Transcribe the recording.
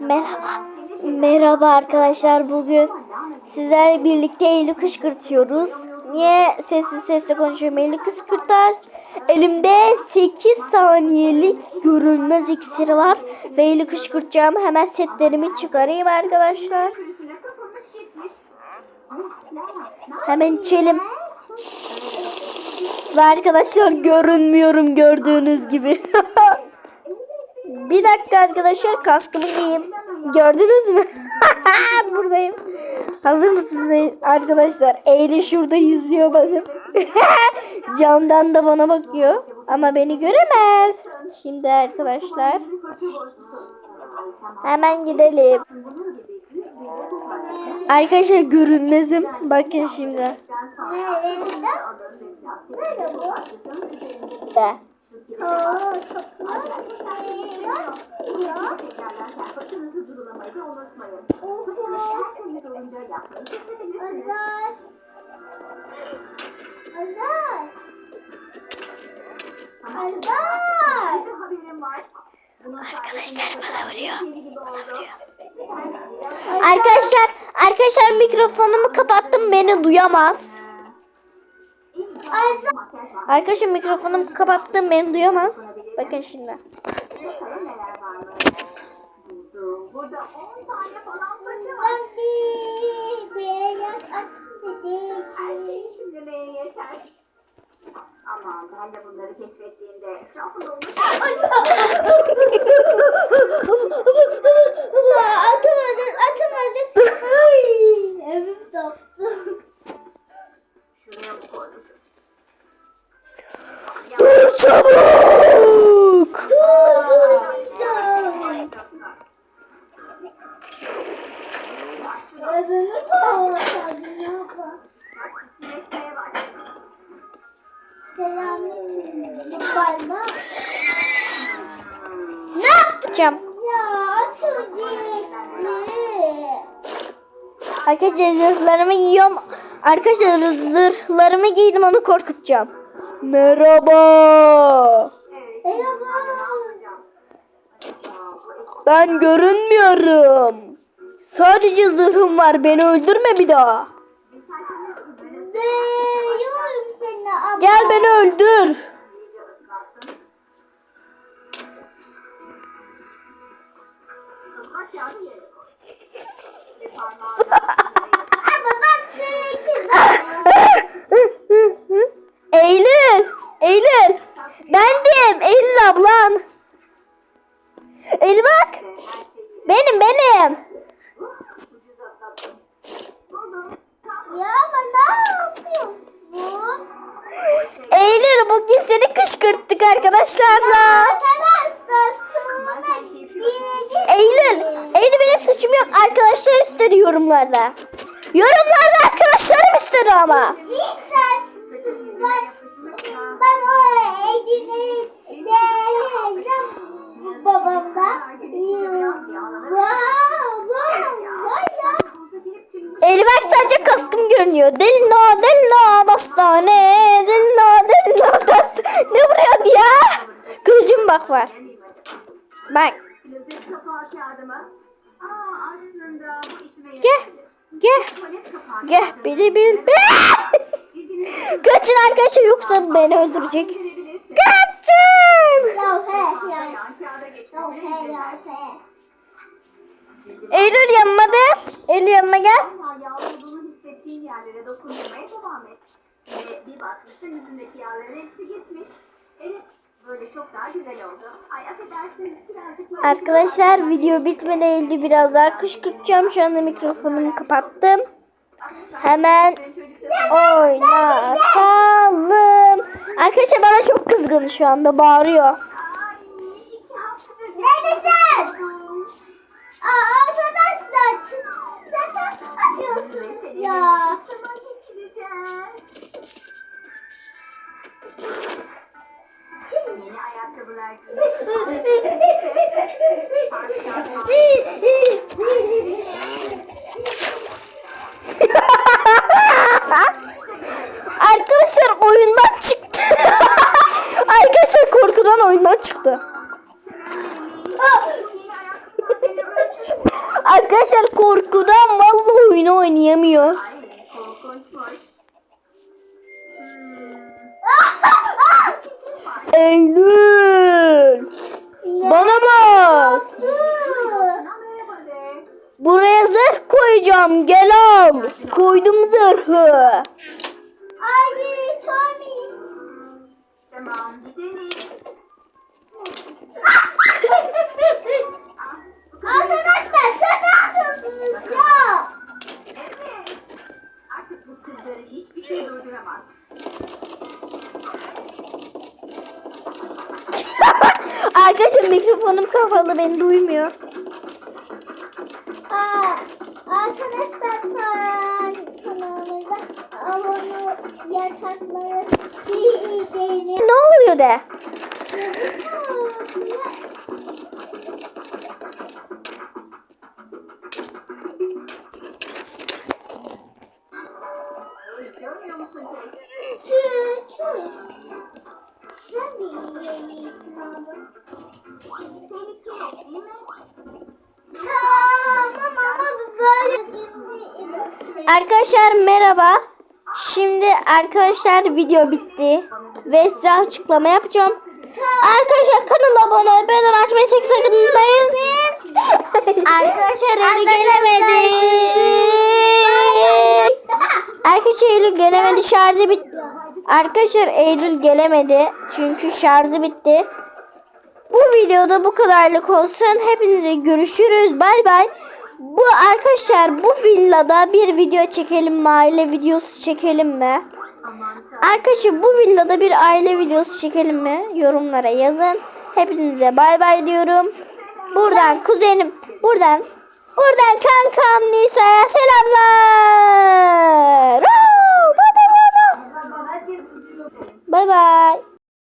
Merhaba. Merhaba arkadaşlar. Bugün sizlerle birlikte Eylül'ü kışkırtıyoruz. Niye sessiz sesle konuşuyorum? Eylül'ü kışkırtar. Elimde 8 saniyelik görünmez iksiri var. Ve Eylül'ü kışkırtacağım. Hemen setlerimi çıkarayım arkadaşlar. Hemen içelim. Ve arkadaşlar görünmüyorum gördüğünüz gibi. Bir dakika arkadaşlar kaskımı giyeyim. Gördünüz mü? Buradayım. Hazır mısınız arkadaşlar? Eylül şurada yüzüyor bakın. Camdan da bana bakıyor. Ama beni göremez. Şimdi arkadaşlar. Hemen gidelim. Arkadaşlar görünmezim. Bakın şimdi. De. Azar. Azar. Azar. Arkadaşlar bana vuruyor. Bana vuruyor. Arkadaşlar, arkadaşlar mikrofonumu kapattım beni duyamaz. Arkadaşlar mikrofonumu kapattım beni duyamaz. Bakın şimdi. Ben bir beyaz at dedim. Ama ben de bunları keşfettiğimde etrafında olmuş yapacağım? Arkadaşlar zırhlarımı yiyorum. Arkadaşlar zırhlarımı giydim onu korkutacağım. Merhaba. Merhaba. Ben görünmüyorum. Sadece zırhım var. Beni öldürme bir daha. Ama. Gel beni öldür. Eylül. Bendim. Eylül ablan. Eylül bak. Benim benim. Ya ama ne yapıyorsun? Eylül bugün seni kışkırttık arkadaşlarla. Eylül. Eylül benim suçum yok. Arkadaşlar istedi yorumlarda. Yorumlarda arkadaşlarım istedi ama. Ben, o edini diyeceğim babamda. Wow, wow, ya. Eylül bak sadece kaskım görünüyor. Delino, delino, dastane, delino, delino, dastane. Ne vuruyorsun ya? Kılıcım bak var. Bak. Gel. Gel. Gel. Bili bil. cildinize Kaçın arkadaşlar yoksa beni öldürecek. Kaçın. Eylül yanıma de. Eylül yanıma gel. Arkadaşlar video bitmeden Eylül'ü biraz daha kışkırtacağım. Şu anda mikrofonumu kapattım. Hemen oynatalım. Arkadaşlar bana çok kızgın şu anda bağırıyor. Neredesin? Aa, arkadaşlar şaka yapıyorsunuz ya. Şimdi Yeni ayakkabılar Arkadaşlar oyundan çıktı. Arkadaşlar korkudan oyundan çıktı. Arkadaşlar korkudan vallahi oyunu oynayamıyor. Eylül. Bana bak. Buraya zırh koyacağım. Gel al. Koydum zırhı. Hiçbir şey durduramaz. Arkadaşlar mikrofonum kapalı beni duymuyor. Aa, arkadaşlar kan kanalımıza abone yatakları bir izleyin. Ne oluyor de? Arkadaşlar merhaba. Şimdi arkadaşlar video bitti. Ve size açıklama yapacağım. Arkadaşlar kanala abone olup bildirim açmayı sakın unutmayın. Arkadaşlar Eylül gelemedi. Arkadaşlar Eylül gelemedi şarjı bitti. Arkadaşlar Eylül gelemedi. Çünkü şarjı bitti. Bu videoda bu kadarlık olsun. Hepinize görüşürüz. Bay bay. Bu arkadaşlar bu villada bir video çekelim mi? Aile videosu çekelim mi? Arkadaşlar bu villada bir aile videosu çekelim mi? Yorumlara yazın. Hepinize bay bay diyorum. Buradan kuzenim, buradan buradan kankam Nisa'ya selamlar. Bay bay.